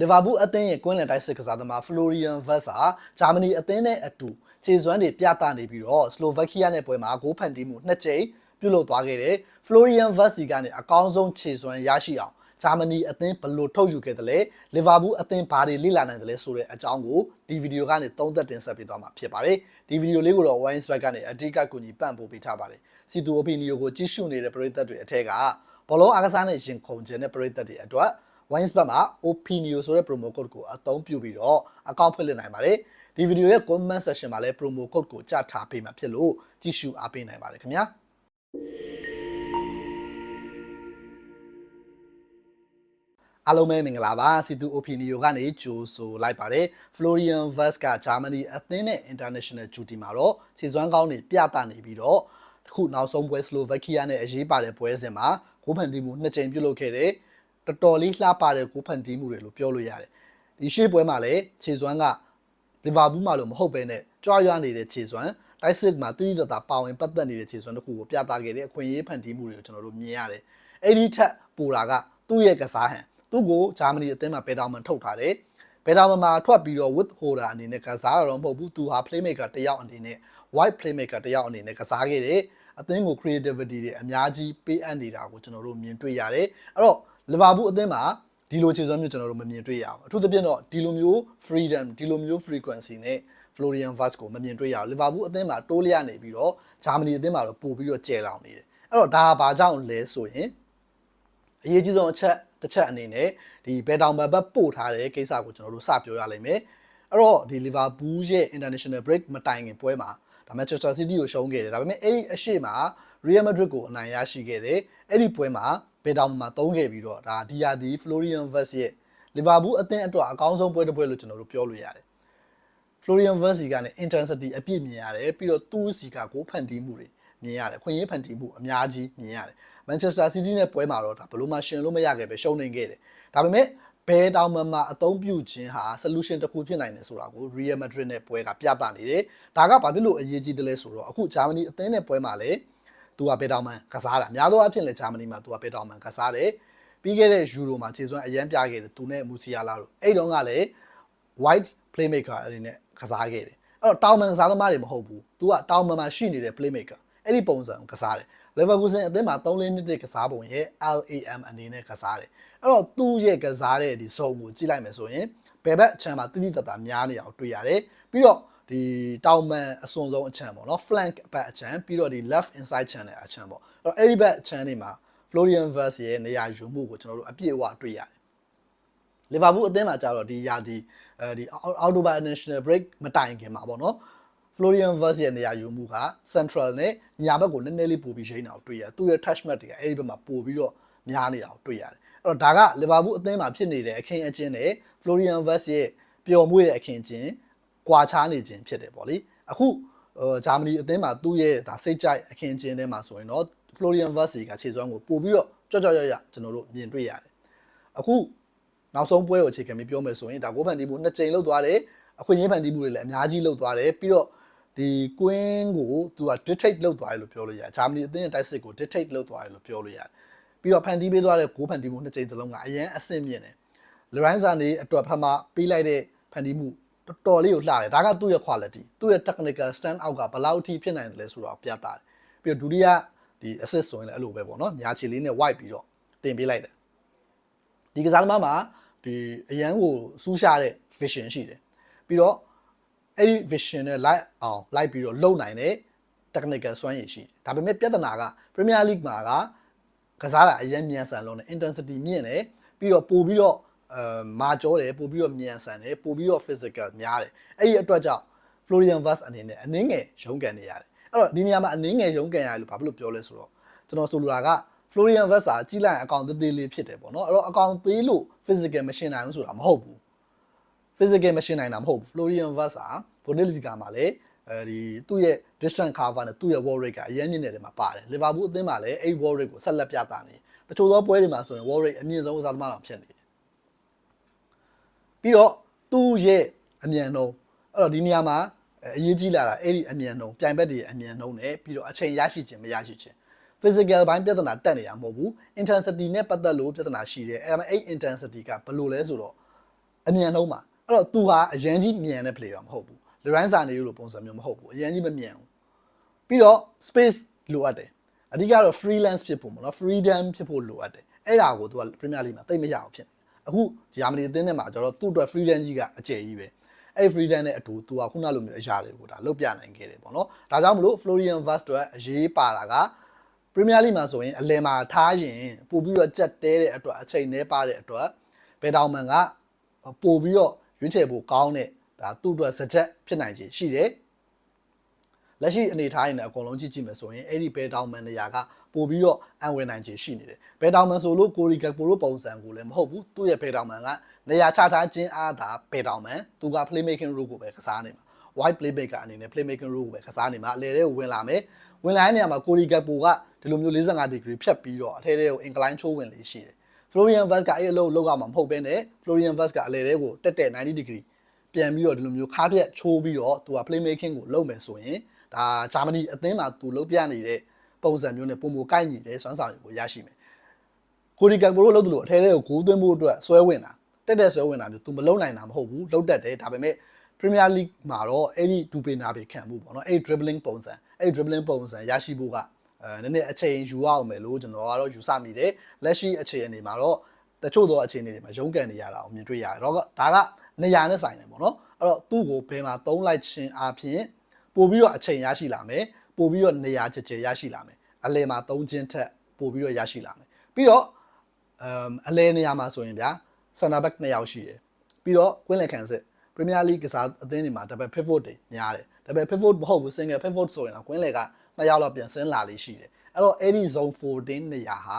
လီဗာပူးအသင်းရဲ့ကွင်းလယ်တိုက်စစ်ကစားသမားဖလိုရီယန်ဗတ်စာဂျာမနီအသင်းနဲ့အတူခြေစွမ်းတွေပြသနေပြီးတော့စလိုဗက်ကီးယားနဲ့ပွဲမှာဂိုးဖန်တီးမှုနှစ်ကြိမ်ပြုလုပ်သွားခဲ့တယ်ဖလိုရီယန်ဗတ်စီကနေအကောင်းဆုံးခြေစွမ်းရရှိအောင်ဂျာမနီအသင်းဘယ်လိုထုတ်ယူခဲ့တယ်လဲလီဗာပူးအသင်းဘာတွေလိလာနိုင်တယ်လဲဆိုတဲ့အကြောင်းကိုဒီဗီဒီယိုကနေသုံးသက်တင်ဆက်ပေးသွားမှာဖြစ်ပါတယ်ဒီဗီဒီယိုလေးကိုတော့ Winesback ကနေအဓိကကူညီပံ့ပိုးပေးထားပါတယ်စီတူအိုပီနီယိုကိုကြည့်ရှုနေတဲ့ပရိသတ်တွေအထက်ကဘောလုံးအားကစားနဲ့ရင်ခုန်ခြင်းတဲ့ပရိသတ်တွေအတွက် Winesback မှာ Opinio ဆိုတဲ့ promo code ကိုအသုံးပြုပြီးတော့အကောင့်ဖွင့်လှစ်နိုင်ပါတယ်ဒီဗီဒီယိုရဲ့ comment section မှာလည်း promo code ကိုကြားထားပေးမှာဖြစ်လို့ကြည့်ရှုအားပေးနိုင်ပါတယ်ခင်ဗျာအားလုံးပဲမင်္ဂလာပါစီတူ Opinio ကနေကြိုဆိုလိုက်ပါတယ် Florian Wirtz ကဂျာမနီအသင်းနဲ့ International Duty မှာတော့ခြေစွမ်းကောင်းတွေပြသနေပြီးတော့အခုနောက်ဆုံးပွဲစလိုဗက်ကီးယားနဲ့အရေးပါတဲ့ပွဲစဉ်မှာဂိုးဖန်တီးမှုနှစ်ကြိမ်ပြုလုပ်ခဲ့တဲ့ တော်တော်လေးလှပတဲ့ဂိုးဖန်တီးမှုတွေလို့ပြောလို့ရတယ်ဒီရှေ့ပွဲမှာလည်းခြေစွမ်းကလီဗာပူးမှာလို့မဟုတ်ဘဲနဲ့ကြွားရွားနေတဲ့ခြေစွမ်းတိုက်စစ်မှာတိတိတတ်ပါဝင်ပတ်သက်နေတဲ့ခြေစွမ်းတစ်ခုကိုပြသခဲ့တဲ့အခွင့်အရေးဖန်တီးမှုတွေကိုကျွန်တော်တို့မြင်ရတယ်အဲ့ဒီထက်ပိုတာကသူ့ရဲ့ကစားဟန်သူ့ကိုဂျာမနီအသင်းမှာဘယ်တောင်မှထုတ်ထားတယ်ဘယ်တောင်မှထွက်ပြီးတော့ with holder အနေနဲ့ကစားရတော့မဟုတ်ဘူးသူဟာ playmaker တယောက်အနေနဲ့ wide playmaker တယောက်အနေနဲ့ကစားခဲ့တယ်အသင်းကို creativity တွေအများကြီးပေးအပ်နေတာကိုကျွန်တော်တို့မြင်တွေ့ရတယ်အဲ့တော့ လီဗာပူးအသင်းမှာဒီလိုခြေစွမ်းမျိုးကျွန်တော်တို့မမြင်တွေ့ရအောင်အထူးသဖြင့်တော့ဒီလိုမျိုး freedom ဒီလိုမျိုး frequency နဲ့ Florian Wirtz ကိုမမြင်တွေ့ရအောင်လီဗာပူးအသင်းမှာတိုးလျနေပြီးတော့ဂျာမနီအသင်းမှာတော့ပို့ပြီးတော့ကျဲလောင်နေတယ်အဲ့တော့ဒါဘာကြောင့်လဲဆိုရင်အရေးကြီးဆုံးအချက်တစ်ချက်အနေနဲ့ဒီဘယ်တောင်ဘက်ဘက်ပို့ထားတဲ့ကိစ္စကိုကျွန်တော်တို့စပြောရလိမ့်မယ်အဲ့တော့ဒီ Liverpool ရဲ့ international break မတိုင်ခင်ပွဲမှာဒါ Manchester City ကိုရှုံးခဲ့တယ်ဒါပေမဲ့အဲ့ဒီအရှိမ Real Madrid ကိုအနိုင်ရရှိခဲ့တယ်အဲ့ဒီပွဲမှာ ဘယ်တောင်မှာသုံးခဲ့ပြီးတော့ဒါဒီယာဒီ Florian Wirtz ရဲ့ Liverpool အသင်းအတွက်အကောင်းဆုံးပွဲတစ်ပွဲလို့ကျွန်တော်တို့ပြောလို့ရတယ် Florian Wirtz ကနေ intensity အပြည့်မြင်ရတယ်ပြီးတော့သူ့စီကကိုဖန်တီးမှုတွေမြင်ရတယ်ခွင့်ရဖန်တီးမှုအများကြီးမြင်ရတယ် Manchester City နဲ့ပွဲမှာတော့ဒါဘယ်လို့မှရှင်လို့မရခဲ့ပဲရှုံးနေခဲ့တယ်ဒါပေမဲ့ဘယ်တောင်မှမအသုံးပြုခြင်းဟာ solution တစ်ခုဖြစ်နိုင်တယ်ဆိုတာကို Real Madrid နဲ့ပွဲကပြသနေတယ်ဒါကဘာဖြစ်လို့အရေးကြီးတယ်လဲဆိုတော့အခုဂျာမနီအသင်းနဲ့ပွဲမှာလည်း သူကဘယ်တောင်မှကစားတာအများသောအားဖြင့်လည်းဂျာမနီမှာသူကဘယ်တောင်မှကစားတယ်ပြီးခဲ့တဲ့ယူရိုမှာခြေစွမ်းအရန်ပြခဲ့တယ်သူနဲ့မူစီယာလာတို့အဲ့တုန်းကလည်း white playmaker အနေနဲ့ကစားခဲ့တယ်အဲ့တော့တောင်မှန်ကစားသမားတွေမဟုတ်ဘူးသူကတောင်မှန်မှာရှိနေတဲ့ playmaker အဲ့ဒီပုံစံကိုကစားတယ် Leverkusen အသင်းမှာ3လနှစ်တစ်ကစားပုံရဲ့ LAM အနေနဲ့ကစားတယ်အဲ့တော့သူ့ရဲ့ကစားတဲ့ဒီစုံကိုကြည့်လိုက်မယ်ဆိုရင်ဘယ်ဘက်အချမ်းမှာတိတိတတ်တာများနေအောင်တွေ့ရတယ်ပြီးတော့ ဒီတောင်မှန်အစွန်ဆုံးအချမ်းပေါ့နော် flank ဘက်အချမ်းပြီးတော့ဒီ left inside channel အချမ်းပေါ့အဲ့တော့အဲ့ဒီဘက်အချမ်းတွေမှာ Florian Wirtz ရဲ့နေရာယူမှုကိုကျွန်တော်တို့အပြည့်အဝတွေ့ရတယ်လီဗာပူးအသင်းမှာကြာတော့ဒီယာဒီအဲဒီအော်တိုဘာ national break မတိုင်ခင်မှာပေါ့နော် Florian Wirtz ရဲ့နေရာယူမှုက central နဲ့ညာဘက်ကိုနည်းနည်းလေးပို့ပြီးရှိနေတာကိုတွေ့ရသူ့ရဲ့ touch mark တွေကအဲ့ဒီဘက်မှာပို့ပြီးတော့များနေတာကိုတွေ့ရတယ်အဲ့တော့ဒါကလီဗာပူးအသင်းမှာဖြစ်နေတဲ့အခင်းအကျင်းနဲ့ Florian Wirtz ရဲ့ပျော်မွေ့တဲ့အခင်းအကျင်း ကွာခြားနေခြင်းဖြစ်တယ်ပေါ့လေအခုဂျာမနီအသင်းမှာသူ့ရဲ့ဒါစိတ်ကြိုက်အခင်းအကျင်းထဲမှာဆိုရင်တော့ Florian Wirtz ကခြေစွမ်းကိုပို့ပြီးတော့ကြော့ကြော့ရရကျွန်တော်တို့မြင်တွေ့ရတယ်အခုနောက်ဆုံးပွဲကိုအခြေခံပြီးပြောမယ်ဆိုရင်ဒါကိုဖန်တီးမှုနှစ်ကြိမ်လောက်သွားတယ်အခွင့်အရေးဖန်တီးမှုတွေလည်းအများကြီးလောက်သွားတယ်ပြီးတော့ဒီကွင်းကိုသူက dictate လုပ်သွားတယ်လို့ပြောလို့ရတယ်ဂျာမနီအသင်းရဲ့တိုက်စစ်ကို dictate လုပ်သွားတယ်လို့ပြောလို့ရတယ်ပြီးတော့ဖန်တီးပေးသွားတဲ့ဂိုးဖန်တီးမှုနှစ်ကြိမ်စလုံးကအရန်အဆင့်မြင့်တယ်လရိုင်းဆာနေအတွက်ဖမပေးလိုက်တဲ့ဖန်တီးမှု တော်တော်လေးကိုလှတယ်ဒါကသူ့ရဲ့ quality သူ့ရဲ့ technical stand out ကဘယ်လောက်အထိဖြစ်နိုင်တယ်လဲဆိုတော့ပြတာတယ်ပြီးတော့ဒုတိယဒီ assist ဆိုရင်လည်းအဲ့လိုပဲပေါ့နော်ညာချီလေးနဲ့ white ပြီးတော့တင်ပေးလိုက်တယ်ဒီကစားသမားမှာဒီအရန်ကိုစူးရှာတဲ့ vision ရှိတယ်ပြီးတော့အဲ့ဒီ vision နဲ့ light အောင် light ပြီးတော့လုံနိုင်တဲ့ technical စွမ်းရည်ရှိတယ်ဒါပေမဲ့ပြဿနာက Premier League မှာကကစားတာအရင်မြန်ဆန်လုံးနဲ့ intensity မြင့်တယ်ပြီးတော့ပို့ပြီးတော့ အဲမာကြောတယ်ပို့ပြီးတော့မြန်ဆန်တယ်ပို့ပြီးတော့ physical များတယ်အဲ့ဒီအတွက်ကြောင့် Florian Wirtz အနေနဲ့အနည်းငယ်ရုန်းကန်နေရတယ်အဲ့တော့ဒီနေရာမှာအနည်းငယ်ရုန်းကန်ရတယ်လို့ဘာဖြစ်လို့ပြောလဲဆိုတော့ကျွန်တော်ဆိုလိုတာက Florian Wirtz ကကြီးလိုက်အကောင်သေးသေးလေးဖြစ်တယ်ပေါ့နော်အဲ့တော့အကောင်သေးလို့ physical မရှင်းနိုင်ဘူးဆိုတာမဟုတ်ဘူး physical မရှင်းနိုင်တာမဟုတ်ဘူး Florian Wirtz က Bundesliga မှာလည်းအဲဒီသူ့ရဲ့ distance cover နဲ့သူ့ရဲ့ wall rate ကအရင်မြင့်နေတယ်မှာပါတယ် Liverpool အသင်းမှာလည်းအဲ့ wall rate ကိုဆက်လက်ပြသနေတချို့သောပွဲတွေမှာဆိုရင် wall rate အမြင့်ဆုံးကစားသမားတော်ဖြစ်နေတယ် ပြီးတော့သူ့ရဲ့အမြန်နှုန်းအဲ့တော့ဒီနေရာမှာအရေးကြီးလာတာအဲ့ဒီအမြန်နှုန်းပြိုင်ဘက်တွေရဲ့အမြန်နှုန်းနဲ့ပြီးတော့အချိန်ရရှိခြင်းမရရှိခြင်း physical ဘိုင်းပြဿနာတက်နေရမဟုတ်ဘူး intensity နဲ့ပတ်သက်လို့ပြဿနာရှိတယ်အဲ့ဒါအဲ့ intensity ကဘယ်လိုလဲဆိုတော့အမြန်နှုံးမှာအဲ့တော့သူဟာအရန်ကြီးမြန်တဲ့ player မဟုတ်ဘူး Lorenz Sané လိုပုံစံမျိုးမဟုတ်ဘူးအရန်ကြီးမမြန်ဘူးပြီးတော့ space လိုအပ်တယ်အဓိကတော့ freelance ဖြစ်ဖို့မနော် freedom ဖြစ်ဖို့လိုအပ်တယ်အဲ့ဒါကိုသူက Premier League မှာတိတ်မရအောင်ဖြစ်နေ အခုဂျာမနီအသင်းထဲမှာကျတော့သူ့အတွက် freedom ကြီးကအကျယ်ကြီးပဲအဲ့ freedom နဲ့အတူသူကခုနလိုမျိုးအရာတွေကိုဒါလုတ်ပြနိုင်ခဲ့တယ်ပေါ့နော်ဒါကြောင့်မလို့ Florian Wirtz အတွက်အရေးပါတာကပရီးမီးယားလိမှာဆိုရင်အလယ်မှာထားရင်ပို့ပြီးတော့ကြက်တဲတဲ့အတွက်အချိန်နှဲပါတဲ့အတွက်ဘယ်တောင်မန်ကပို့ပြီးတော့ရွေးချယ်ဖို့ကောင်းတဲ့ဒါသူ့အတွက်စကြက်ဖြစ်နိုင်ခြေရှိတယ် လက်ရှိအနေထားရင်လည်းအကုန်လုံးကြည့်ကြည့်မယ်ဆိုရင်အဲ့ဒီဘယ်တောင်မန်နေရာကပို့ပြီးတော့အံဝင်နိုင်ခြေရှိနေတယ်ဘယ်တောင်မန်ဆိုလို့ကိုရီကပိုလို့ပုံစံကိုလည်းမဟုတ်ဘူးသူ့ရဲ့ဘယ်တောင်မန်ကနေရာချထားခြင်းအားသာဘယ်တောင်မန်သူက playmaking role ကိုပဲကစားနေမှာ wide playmaker အနေနဲ့ playmaking role ကိုပဲကစားနေမှာအလဲတဲ့ကိုဝင်လာမယ်ဝင်လာတဲ့နေရာမှာကိုရီကပိုကဒီလိုမျိုး45 degree ဖြတ်ပြီးတော့အထဲထဲကို incline ချိုးဝင်လေးရှိတယ် Florian Wirtz ကအဲ့အလုပ်လုပ်ရမှာမဟုတ်ဘဲနဲ့ Florian Wirtz ကအလဲတဲ့ကိုတက်တက်90 degree ပြန်ပြီးတော့ဒီလိုမျိုးခါပြက်ချိုးပြီးတော့သူက playmaking ကိုလုပ်မယ်ဆိုရင် ဒါဂျာမနီအသင်းမှာသူလုပ်ပြနေတဲ့ပုံစံမျိုးနဲ့ပုံမကိုက်ညီတဲ့စွမ်းဆောင်ရည်ကိုရရှိမယ်ကိုရီကဘိုရိုလုပ်တယ်လို့အထဲထဲကိုဂိုးသွင်းဖို့အတွက်ဆွဲဝင်တာတက်တက်ဆွဲဝင်တာမျိုးသူမလုပ်နိုင်တာမဟုတ်ဘူးလုပ်တတ်တယ်ဒါပေမဲ့ Premier League မှာတော့အဲ့ဒီဒူပေနာပေခံမှုပေါ့နော်အဲ့ဒီ dribbling ပုံစံအဲ့ဒီ dribbling ပုံစံရရှိဖို့ကအဲနည်းနည်းအချိန်ယူရအောင်မယ်လို့ကျွန်တော်ကတော့ယူဆမိတယ်လက်ရှိအခြေအနေမှာတော့တချို့သောအခြေအနေတွေမှာရုန်းကန်နေရတာကိုမြင်တွေ့ရတယ်တော့ဒါကနေရာနဲ့ဆိုင်တယ်ပေါ့နော်အဲ့တော့သူ့ကိုဘယ်မှာသုံးလိုက်ခြင်းအပြင် ပို့ပြီးတော့အချိန်ရရှိလာမယ်ပို့ပြီးတော့နေရာချေချေရရှိလာမယ်အလဲမှာသုံးခြင်းထက်ပို့ပြီးတော့ရရှိလာမယ်ပြီးတော့အမ်အလဲနေရာမှာဆိုရင်ဗျာ center back နှစ်ယောက်ရှိတယ်ပြီးတော့ကွင်းလယ်ခံစစ် Premier League ကစားအသင်းတွေမှာ double pivot တွေများတယ် double pivot မဟုတ်ဘူး single pivot ဆိုရင်တော့ကွင်းလယ်ကနှစ်ယောက်လောက်ပြန်ဆင်းလာလေးရှိတယ်အဲ့တော့အဲ့ဒီ zone 14နေရာဟာ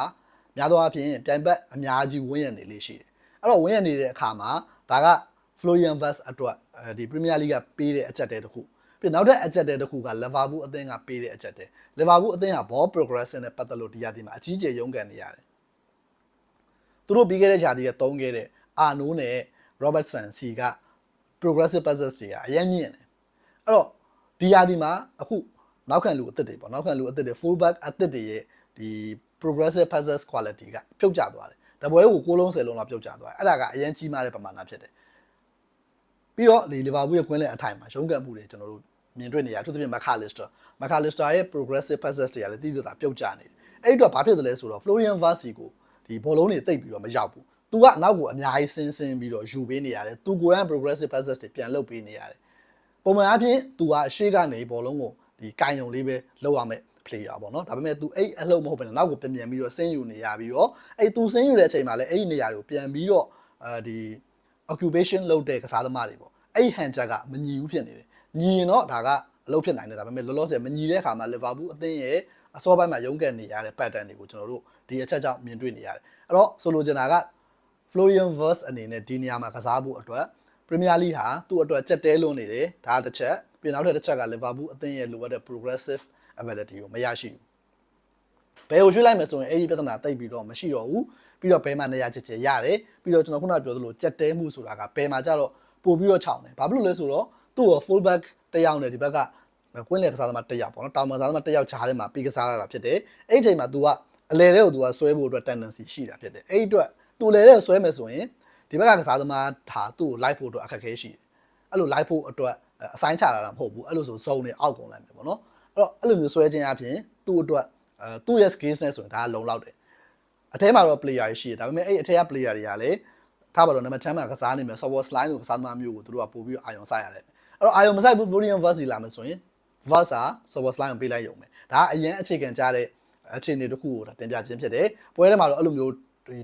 များသောအားဖြင့်ပြိုင်ဘက်အများကြီးဝင်းရနေလေးရှိတယ်အဲ့တော့ဝင်းရနေတဲ့အခါမှာဒါက Florian Wirtz အတွက်အဲဒီ Premier League ကပေးတဲ့အချက်တဲတစ်ခု ပြီးနောက်ထပ်အချက်တဲတစ်ခုက Liverpool အသင်းကပေးတဲ့အချက်တဲ Liverpool အသင်းက ball progression နဲ့ပတ်သက်လို့ဒီရာဒီမှာအကြီးကျယ်ရုန်းကန်နေရတယ်သူတို့ပြီးခဲ့တဲ့ဂျာတီကတုံးခဲ့တဲ့အာနိုးနဲ့ Robertson စီက progressive passes တွေကအရင်မြင့်တယ်အဲ့တော့ဒီရာဒီမှာအခုနောက်ခံလူအသစ်တွေပေါ့နောက်ခံလူအသစ်တွေ full back အသစ်တွေရဲ့ဒီ progressive passes quality ကပြုတ်ကျသွားတယ်တပွဲကို6လုံး10လုံးလောက်ပြုတ်ကျသွားတယ်အဲ့ဒါကအရင်ကြီးမားတဲ့ပမာဏဖြစ်တယ် ပြီးတော့လီဗာပူးရဲ့ကွင်းလယ်အထိုင်မှာရုံးကပ်မှုတွေကျွန်တော်တို့မြင်တွေ့နေရသူသဖြင့်မခါလစ်စတာမခါလစ်စတာရဲ့ progressive passes တွေကလည်းတိတိကျကျပြုတ်ကျနေတယ်အဲ့ဒီတော့ဘာဖြစ်သလဲဆိုတော့ Florian Vasi ကိုဒီဘောလုံးတွေတိတ်ပြီးတော့မရောက်ဘူးသူကနောက်ကိုအများကြီးဆင်းဆင်းပြီးတော့ယူပေးနေရတယ်သူကိုယ်တိုင် progressive passes တွေပြန်လုပ်ပေးနေရတယ်ပုံမှန်အားဖြင့်သူကအရှိကနေဘောလုံးကိုဒီကင်ယုံလေးပဲလောက်ရမယ် player ပေါ့နော်ဒါပေမဲ့ तू အဲ့အလုံးမဟုတ်ဘဲနောက်ကိုပြန်ပြန်ပြီးတော့ဆင်းယူနေရပြီးတော့အဲ့ तू ဆင်းယူတဲ့အချိန်မှာလည်းအဲ့ဒီနေရာကိုပြန်ပြီးတော့အဲဒီ occupation လုပ်တဲ့ကစားသမားတွေပေါ့။အဲ့ဒီဟန်ချက်ကမညီဘူးဖြစ်နေတယ်။ညီရင်တော့ဒါကအလုပ်ဖြစ်နိုင်တယ်ဒါပေမဲ့လောလောဆယ်မညီတဲ့အခါမှာ Liverpool အသင်းရဲ့အစောပိုင်းမှာရုန်းကန်နေရတဲ့ pattern တွေကိုကျွန်တော်တို့ဒီအချက်ကြောင့်မြင်တွေ့နေရတယ်အဲ့တော့ဆိုလိုချင်တာက Florian Wirtz အနေနဲ့ဒီနေရာမှာကစားဖို့အတွက် Premier League ဟာသူ့အတွက်ကြက်တဲလွန်းနေတယ်ဒါတစ်ချက်ပြီးနောက်ထပ်တစ်ချက်က Liverpool အသင်းရဲ့လိုအပ်တဲ့ progressive ability ကိုမရရှိဘူး ဘယ်ကိုရွှေ့လိုက်မယ်ဆိုရင်အဲ့ဒီပြဿနာတိတ်ပြီးတော့မရှိတော့ဘူးပြီးတော့ဘယ်မှာနေရာချစ်ချစ်ရတယ်ပြီးတော့ကျွန်တော်ခုနပြောသလိုကြက်တဲမှုဆိုတာကဘယ်မှာကြတော့ပို့ပြီးတော့ခြောင်တယ်ဘာဖြစ်လို့လဲဆိုတော့သူ့ကို full back တစ်ယောက်နဲ့ဒီဘက်ကကွင်းလေကစားသမားတစ်ယောက်ပေါ့နော်တောင်မစားသမားတစ်ယောက်ခြားထဲမှာပြီးကစားရတာဖြစ်တယ်အဲ့ဒီအချိန်မှာ तू ကအလဲတဲ့ကို तू ကဆွဲဖို့အတွက် tendency ရှိတာဖြစ်တယ်အဲ့ဒီအတွက် तू လဲတဲ့ဆွဲမယ်ဆိုရင်ဒီဘက်ကကစားသမားဒါသူ့ကိုလိုက်ဖို့အတွက်အခက်အခဲရှိတယ်အဲ့လိုလိုက်ဖို့အတွက်အဆိုင်ချလာတာမဟုတ်ဘူးအဲ့လိုဆို zone တွေအောက်ကုန်လိုက်မယ်ပေါ့နော်အဲ့တော့အဲ့လိုမျိုးဆွဲခြင်းအပြင်သူ့အတွက် အဲသူ့ရဲ့ skills နဲ့ဆိုရင်ဒါကလုံလောက်တယ်အထဲမှာတော့ player ရှိတယ်ဒါပေမဲ့အဲ့အထဲက player တွေကလည်းထားပါတော့နံပါတ်10မှာကစားနေမယ် software slide ကိုကစားသမားမျိုးကိုသူတို့ကပို့ပြီးအာယုံဆိုင်ရတယ်အဲ့တော့အာယုံမဆိုင်ဘူး Florian Wirtz လာမယ်ဆိုရင် Versa server slide ကိုပေးလိုက်ရုံပဲဒါကအရင်အခြေခံကြတဲ့အခြေအနေတစ်ခုကိုတင်ပြခြင်းဖြစ်တယ်ပွဲထဲမှာတော့အဲ့လိုမျိုး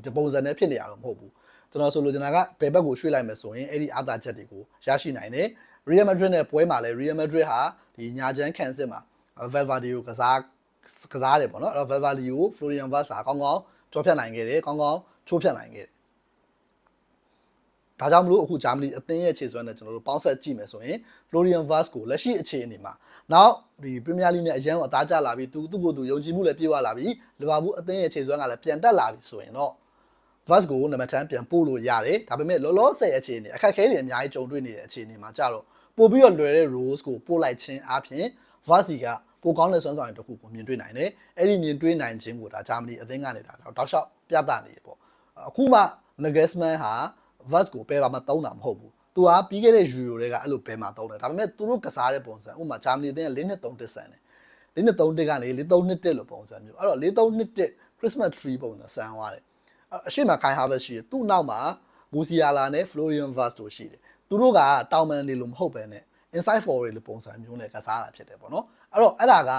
ဒီပုံစံနဲ့ဖြစ်နေရတော့မဟုတ်ဘူးကျွန်တော်ဆိုလိုချင်တာကဘယ်ဘက်ကိုရွှေ့လိုက်မယ်ဆိုရင်အဲ့ဒီအာသာချက်တွေကိုရရှိနိုင်တယ် Real Madrid နဲ့ပွဲမှာလဲ Real Madrid ဟာဒီညာချမ်းခံစစ်မှာ Valverde ကိုကစား ကစားတယ်ပေါ့နော်အဲ့တော့ Valverde ကို Florian Wirtz ကောင်းကောင်းကြောဖြတ်နိုင်ခဲ့တယ်ကောင်းကောင်းချိုးဖြတ်နိုင်ခဲ့တယ်ဒါကြောင့်မလို့အခုဂျာမနီအသင်းရဲ့ခြေစွမ်းနဲ့ကျွန်တော်တို့ပေါင်းဆက်ကြည့်မယ်ဆိုရင် Florian Wirtz ကိုလက်ရှိအခြေအနေမှာနောက်ဒီ Premier League နဲ့အရန်ကိုအသားကျလာပြီးသူသူ့ကိုယ်သူယုံကြည်မှုလည်းပြေဝလာပြီးလီဗာပူးအသင်းရဲ့ခြေစွမ်းကလည်းပြန်တက်လာပြီဆိုရင်တော့ Wirtz ကိုနံပါတ်10ပြန်ပို့လို့ရတယ်ဒါပေမဲ့လောလောဆယ်အခြေအနေအခက်အခဲတွေအများကြီးကြုံတွေ့နေတဲ့အခြေအနေမှာကြတော့ပို့ပြီးတော့လွယ်တဲ့ rules ကိုပို့လိုက်ခြင်းအပြင် Wirtz က ပိုကောင်းတဲ့စွမ်းဆောင်ရည်တစ်ခုကိုမြင်တွေ့နိုင်တယ်အဲ့ဒီမြင်တွေ့နိုင်ခြင်းကိုဒါဂျာမနီအသင်းကနေဒါတောက်လျှောက်ပြသနေတယ်ပေါ့အခုမှ Nagelsmann ဟာ verse ကိုဘယ်မှာတုံးတာမဟုတ်ဘူးသူကပြီးခဲ့တဲ့ euro တွေကအဲ့လိုဘယ်မှာတုံးတယ်ဒါပေမဲ့သူတို့ကစားတဲ့ပုံစံဥပမာဂျာမနီအသင်းက၄နှစ်3တစ်ဆန်တယ်၄နှစ်3တစ်ကနေ၄3နှစ်တစ်လို့ပုံစံမျိုးအဲ့တော့၄3နှစ်တစ် Christmas tree ပုံစံဆန်သွားတယ်အရှိမခိုင်ဟာပဲရှိတယ်သူ့နောက်မှာဘူစီယာလာနဲ့ Florian Vaz တို့ရှိတယ်သူတို့ကတောင်မန်နေလို့မဟုတ်ပဲနဲ့ inside forward လို့ပုံစံမျိုးနဲ့ကစားတာဖြစ်တယ်ပေါ့နော် အဲ့တော့အဲ့ဒါက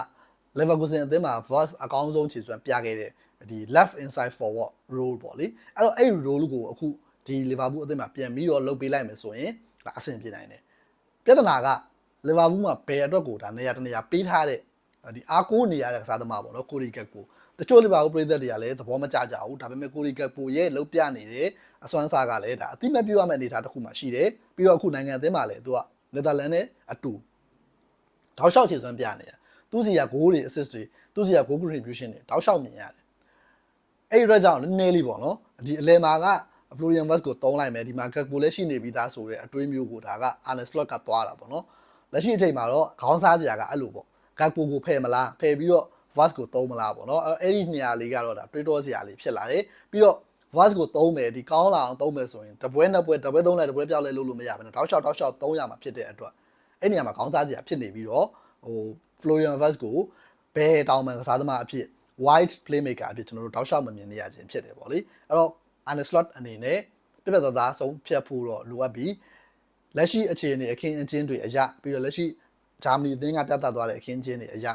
Leverkusen အသင်းမှာ Vaz အကောင်းဆုံးခြေစွမ်းပြခဲ့တဲ့ဒီ left inside forward role ပေါ့လေအဲ့တော့အဲ့ role ကိုအခုဒီ Liverpool အသင်းမှာပြန်ပြီးတော့လုပ်ပေးလိုက်မယ်ဆိုရင်ဒါအဆင်ပြေနိုင်တယ်ပြဿနာက Liverpool မှာဘယ်အတွက်ကိုဒါနေရာတနေရာပေးထားတဲ့ဒီအားကိုးနေရတဲ့ကစားသမားပေါ့နော်ကိုရီကက်ကိုတချို့ Liverpool ပရိသတ်တွေကလည်းသဘောမကျကြဘူးဒါပေမဲ့ကိုရီကက်ကိုရဲ့လုတ်ပြနေတယ်အစွမ်းစားကလည်းဒါအတိမတ်ပြရမယ့်အနေအထားတစ်ခုမှရှိတယ်ပြီးတော့အခုနိုင်ငံအသင်းမှာလည်းသူကနယ်သာလန်နဲ့အတူ တောက်လျှောက်ခြေစွမ်းပြနေတာသူစီကဂိုးတွေ assist တွေသူစီကဂိုး contribution တွေတောက်လျှောက်မြင်ရတယ်အဲ့ဒီအတွက်ကြောင့်နည်းနည်းလေးပေါ့နော်ဒီအလဲမှာက Florian Vaz ကိုတုံးလိုက်မယ်ဒီမှာ Gakpo လည်းရှိနေပြီးသားဆိုတဲ့အတွေးမျိုးကိုဒါက Arne Slot ကသွားတာပေါ့နော်လက်ရှိအချိန်မှာတော့ခေါင်းစားစရာကအဲ့လိုပေါ့ Gakpo ကိုဖယ်မလားဖယ်ပြီးတော့ Vaz ကိုတုံးမလားပေါ့နော်အဲ့ဒီနေရာလေးကတော့ဒါတွေးတောစရာလေးဖြစ်လာတယ်ပြီးတော့ Vaz ကိုတုံးမယ်ဒီကောင်းလာအောင်တုံးမယ်ဆိုရင်တပွဲနှစ်ပွဲတပွဲသုံးလိုက်တပွဲပြောက်လိုက်လို့လို့မရဘူးနော်တောက်လျှောက်တောက်လျှောက်တုံးရမှာဖြစ်တဲ့အတွက် အဲ့နေရာမှာခေါင်းစားစရာဖြစ်နေပြီးတော့ဟို Florian Vaz ကိုဘယ်တောင်မှန်ကစားသမားအဖြစ် wide playmaker အဖြစ်ကျွန်တော်တို့တောက်လျှောက်မမြင်နေရခြင်းဖြစ်တယ်ပေါ့လေအဲ့တော့ Arne Slot အနေနဲ့ပြပြသားသားဆုံးဖြတ်ဖို့တော့လိုအပ်ပြီးလက်ရှိအခြေအနေအခင်းအကျင်းတွေအရပြီးတော့လက်ရှိဂျာမနီအသင်းကပြသသွားတဲ့အခင်းအကျင်းတွေအရ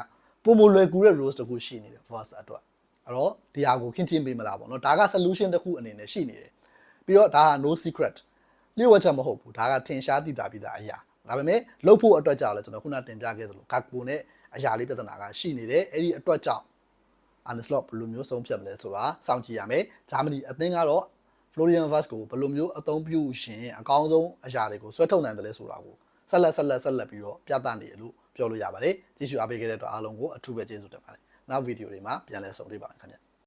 ပုံမလွယ်ကူတဲ့ rules တခုရှိနေတယ် Vaz အတွက်အဲ့တော့ဒီဟာကိုခင်းချင်းပေးမလားပေါ့နော်ဒါက solution တစ်ခုအနေနဲ့ရှိနေတယ်ပြီးတော့ဒါက no secret လျှို့ဝှက်ချက်မဟုတ်ဘူးဒါကထင်ရှားသိတာပြီးသားအရာ ဒါပေမဲ့လှုပ်ဖို့အတွက်ကြောင့်လည်းကျွန်တော်ခုနတင်ပြခဲ့သလိုဂက်ပိုနဲ့အရာလေးပြဿနာကရှိနေတယ်အဲ့ဒီအတွက်ကြောင့် Arne Slot ဘယ်လိုမျိုးဆုံးဖြတ်မလဲဆိုတာစောင့်ကြည့်ရမယ်ဂျာမနီအသင်းကတော့ Florian Vaz ကိုဘယ်လိုမျိုးအသုံးပြုရှင်အကောင်းဆုံးအရာတွေကိုဆွဲထုတ်နိုင်တယ်လဲဆိုတာကိုဆက်လက်ဆက်လက်ဆက်လက်ပြီးတော့ပြသနေရလို့ပြောလို့ရပါတယ်ကြည့်ရှုအားပေးခဲ့တဲ့အတွက်အားလုံးကိုအထူးပဲကျေးဇူးတင်ပါတယ်နောက်ဗီဒီယိုတွေမှာပြန်လည်ဆုံတွေ့ပါမယ်ခင်ဗျာ